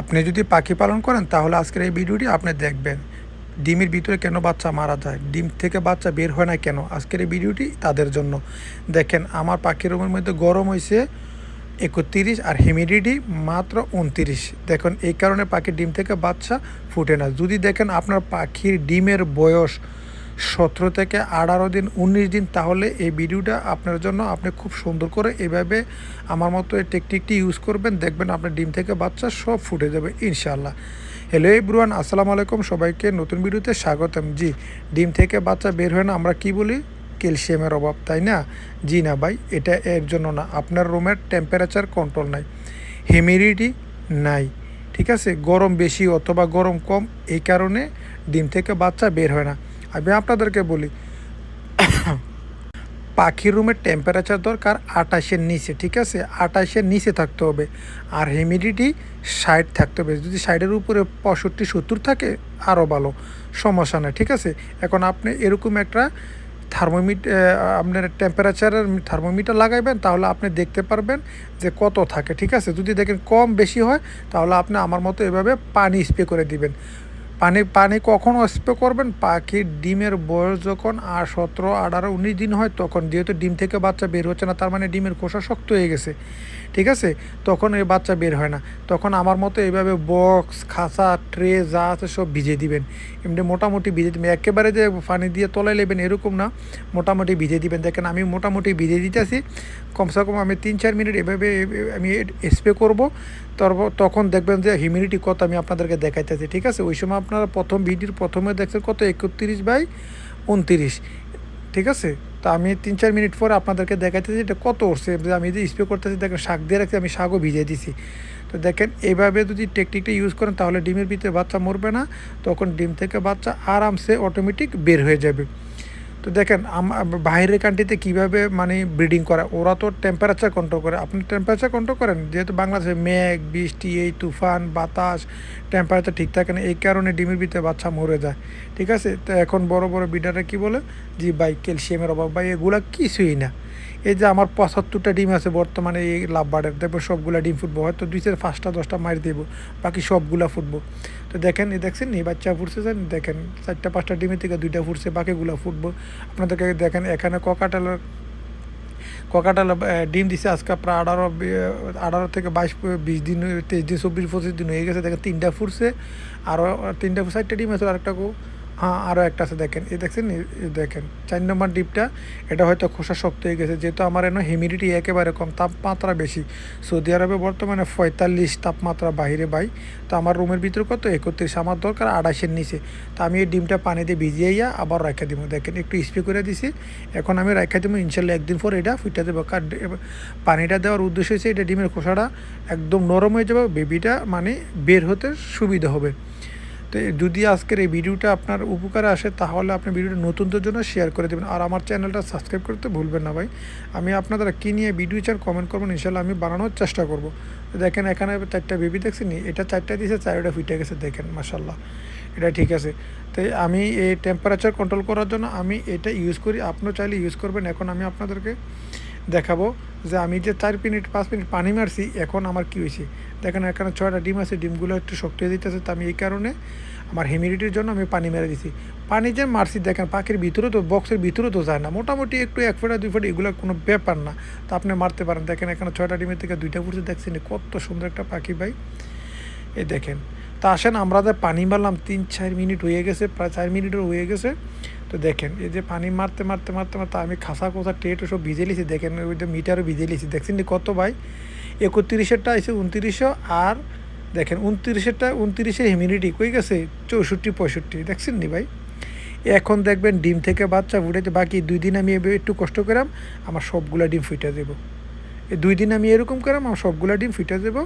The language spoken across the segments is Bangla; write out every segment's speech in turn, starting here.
আপনি যদি পাখি পালন করেন, তাহলে আজকের এই ভিডিওটি আপনি দেখবেন। ডিমের ভিতরে কেন বাচ্চা মারা যায়? ডিম থেকে বাচ্চা বের হয় না কেন? আজকের এই ভিডিওটি তাদের জন্য। দেখেন, আমার পাখির রুমের মধ্যে গরম হয়েছে একত্রিশ আর হিউমিডিটি মাত্র উনত্রিশ। দেখুন, এই কারণে পাখির ডিম থেকে বাচ্চা ফুটে না। যদি দেখেন আপনার পাখির ডিমের বয়স সতেরো থেকে আঠারো দিন, উনিশ দিন, তাহলে এই ভিডিওটা আপনার জন্য আপনি খুব সুন্দর করে এভাবে আমার মতো এই টেকনিকটি ইউজ করবেন। দেখবেন আপনার ডিম থেকে বাচ্চা সব ফুটে যাবে ইনশাল্লাহ হ্যালো এব্রুয়ান আসসালামু আলাইকুম। সবাইকে নতুন ভিডিওতে স্বাগতম। জি, ডিম থেকে বাচ্চা বের হয় না, আমরা কি বলি? ক্যালসিয়ামের অভাব, তাই না? জি না ভাই, এটা এর জন্য না। আপনার রুমের টেম্পারেচার কন্ট্রোল নাই হিউমিডিটি নাই, ঠিক আছে? গরম বেশি অথবা গরম কম, এই কারণে ডিম থেকে বাচ্চা বের হয় না। আমি আপনাদেরকে বলি, পাখির রুমের টেম্পারেচার দরকার আটাশের নিচে, ঠিক আছে? আটাশের নিচে থাকতে হবে আর হিউমিডিটি ষাট থাকতে হবে। যদি ষাটের উপরে পঁয়ষট্টি, সত্তর থাকে আরও ভালো। সমস্যা নেই, ঠিক আছে? এখন আপনি এরকম একটা থার্মোমিটার আপনার টেম্পারেচারের থার্মোমিটার লাগাইবেন, তাহলে আপনি দেখতে পারবেন যে কত থাকে, ঠিক আছে? যদি দেখেন কম বেশি হয়, তাহলে আপনি আমার মতো এভাবে পানি স্প্রে করে দিবেন। পানি পানি কখন স্প্রে করবেন? পাখির ডিমের বয়স যখন আর সতেরো, আঠারো, উনিশ দিন হয়, তখন যেহেতু ডিম থেকে বাচ্চা বের হচ্ছে না, তার মানে ডিমের খোসা শক্ত হয়ে গেছে। ঠিক আছে? তখন এই বাচ্চা বের হয় না। তখন আমার মতো এইভাবে বক্স, খাঁচা, ট্রে, যা আছে সব ভিজে দিবেন। এমনি মোটামুটি ভিজে দিবেন। একেবারে যে পানি দিয়ে তলায় নেবেন এরকম না। মোটামুটি ভিজে দিবেন। দেখেন আমি মোটামুটি ভিজে দিতেছি। কমসে কম আমি তিন, চার মিনিট এভাবে আমি স্প্রে করব। তারপর তখন দেখবেন যে হিউমিডিটি কত আমি আপনাদেরকে দেখাইতেছি। ঠিক আছে? ওই সময় আপনারা প্রথম ভিডিওর প্রথমে দেখছেন কত? একত্রিশ বাই উনত্রিশ। ঠিক আছে? তো আমি তিন চার মিনিট পরে আপনাদেরকে দেখাইতেছি এটা কত উঠছে। আমি যে স্প্রে করতেছি, দেখেন শাক দিয়ে রাখছি, আমি শাকও ভিজিয়ে দিছি। তো দেখেন, এভাবে যদি টেকনিকটা ইউজ করেন, তাহলে ডিমের ভিতরে বাচ্চা মরবে না। তখন ডিম থেকে বাচ্চা আরামসে অটোমেটিক বের হয়ে যাবে। তো দেখেন বাইরের কান্ট্রিতে কীভাবে মানে ব্রিডিং করা, ওরা তো টেম্পারেচার কন্ট্রোল করে। আপনি টেম্পারেচার কন্ট্রোল করেন, যেহেতু বাংলাদেশে মেঘ, বৃষ্টি, এই তুফান, বাতাস টেম্পারেচার ঠিক থাকে না, এই কারণে ডিমের ভিতরে বাচ্চা মরে যায়। ঠিক আছে? তো এখন বড় বড় বিডাররা কী বলে? জি বাই ক্যালসিয়ামের অভাব বা এগুলো কিছুই না। এই যে আমার পঁচাত্তরটা ডিম আছে বর্তমানে এই লাভবার্ডের, দেখব সবগুলা ডিম ফুটবো, হয়তো দুই চার পাঁচটা, দশটা মারি দেবো, বাকি সবগুলা ফুটবো। তো দেখেন, এই দেখছেন, এই বাচ্চা ফুটছে যান দেখেন, চারটা, পাঁচটা ডিমের থেকে দুইটা ফুটছে, বাকিগুলো ফুটবো। আপনাদেরকে দেখেন, এখানে ককাটালের, ককাটাল ডিম দিছে আজকে প্রায় আঠারো আঠারো থেকে বাইশ, বিশ দিন, তেইশ দিন, চব্বিশ, পঁচিশ দিন হয়ে গেছে। দেখেন, তিনটা ফুটছে আরও তিনটা, চারটা ডিম আছে, আরেকটা হ্যাঁ আরও একটা আছে, দেখেন। এই দেখছেন দেখেন, চার নম্বর ডিপটা, এটা হয়তো খোসা শক্ত হয়ে গেছে, যেহেতু আমার এনে হিউমিডিটি একেবারে কম, তাপমাত্রা বেশি। সৌদি আরবে বর্তমানে পঁয়তাল্লিশ তাপমাত্রা বাইরে বাই তো আমার রুমের ভিতরে কত? একত্রিশ। আমার দরকার আড়াইশের নিচে। তো আমি এই ডিমটা পানি দিয়ে ভিজিয়ে আবার রাখা দিব। দেখেন, একটু স্প্রে করে দিছি। এখন আমি রাখা দিব, ইনশাল্লাহ একদিন পর এটা ফুটা দেবো কার পানিটা দেওয়ার উদ্দেশ্য হচ্ছে এটা ডিমের খোসাটা একদম নরম হয়ে যাবে বেবিটা মানে বের হতে সুবিধা হবে। তো যদি আজকের এই ভিডিওটা আপনার উপকারে আসে, তাহলে আপনি ভিডিওটা নতুনদের জন্য শেয়ার করে দেবেন। আর আমার চ্যানেলটা সাবস্ক্রাইব করতে ভুলবেন না ভাই। আমি আপনাদের কী নিয়ে ভিডিও চান কমেন্ট করবেন ইনশাল্লাহ আমি বানানোর চেষ্টা করব। দেখেন, এখানে চারটা বেবি দেখছেন এটা চারটা দিয়েছে চারটা ফিটে গেছে, দেখেন মাসাল্লাহ এটা ঠিক আছে। তো আমি এই টেম্পারেচার কন্ট্রোল করার জন্য আমি এটা ইউজ করি। আপনিও চাইলে ইউজ করবেন। এখন আমি আপনাদেরকে দেখাবো যে আমি যে চার মিনিট, পাঁচ মিনিট পানি মারছি, এখন আমার কী হয়েছে? দেখেন এখানে ছয়টা ডিম আছে, ডিমগুলো একটু শক্ত হয়ে দিতেছে তো আমি এই কারণে আমার হিউমিডিটির জন্য আমি পানি মেরে দিছি। পানি যে মারছি, দেখেন পাখির ভিতরে তো বক্সের ভিতরে তো যায় না। মোটামুটি একটু এক ফোটা, দুই ফোটা, এগুলো কোনো ব্যাপার না। তো আপনি মারতে পারেন। দেখেন এখানে ছয়টা ডিমের থেকে দুইটা ফুটছে দেখছেন কত সুন্দর একটা পাখি ভাই। এ দেখেন। তা আসেন, আমরা যে পানি মারলাম, তিন, চার মিনিট হয়ে গেছে, প্রায় চার মিনিটও হয়ে গেছে। তো দেখেন, এই যে পানি মারতে মারতে মারতে মারতে আমি খাসা কোসা টেট সব ভিজে লিছি, দেখেন ওই যে মিটারও ভিজে লিছি। দেখছেন কত ভাই? একত্রিশেরটা আছে উনত্রিশশো আর দেখেন উনত্রিশেরটা, উনত্রিশের হিউমিডিটি কই গেছে? চৌষট্টি, পঁয়ষট্টি, দেখছেন নি ভাই? এখন দেখবেন ডিম থেকে বাচ্চা ফুটেছে বাকি দুই দিন আমি একটু কষ্ট করাম আমার সবগুলা ডিম ফুটে দেবো এই দুই দিন আমি এরকম করাম আমার সবগুলা ডিম ফুটে দেবো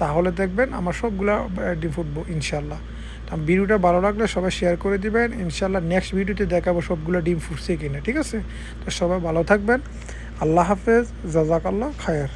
তাহলে দেখবেন আমার সবগুলা ডিম ফুটবো ইনশাল্লাহ ভিডিওটা ভালো লাগলে সবাই শেয়ার করে দিবেন। ইনশাল্লাহ নেক্সট ভিডিওতে দেখাবো সবগুলো ডিম ফুটছে কিনা, ঠিক আছে? তো সবাই ভালো থাকবেন। আল্লাহ হাফেজ জাজাক আল্লাহ খায়ের।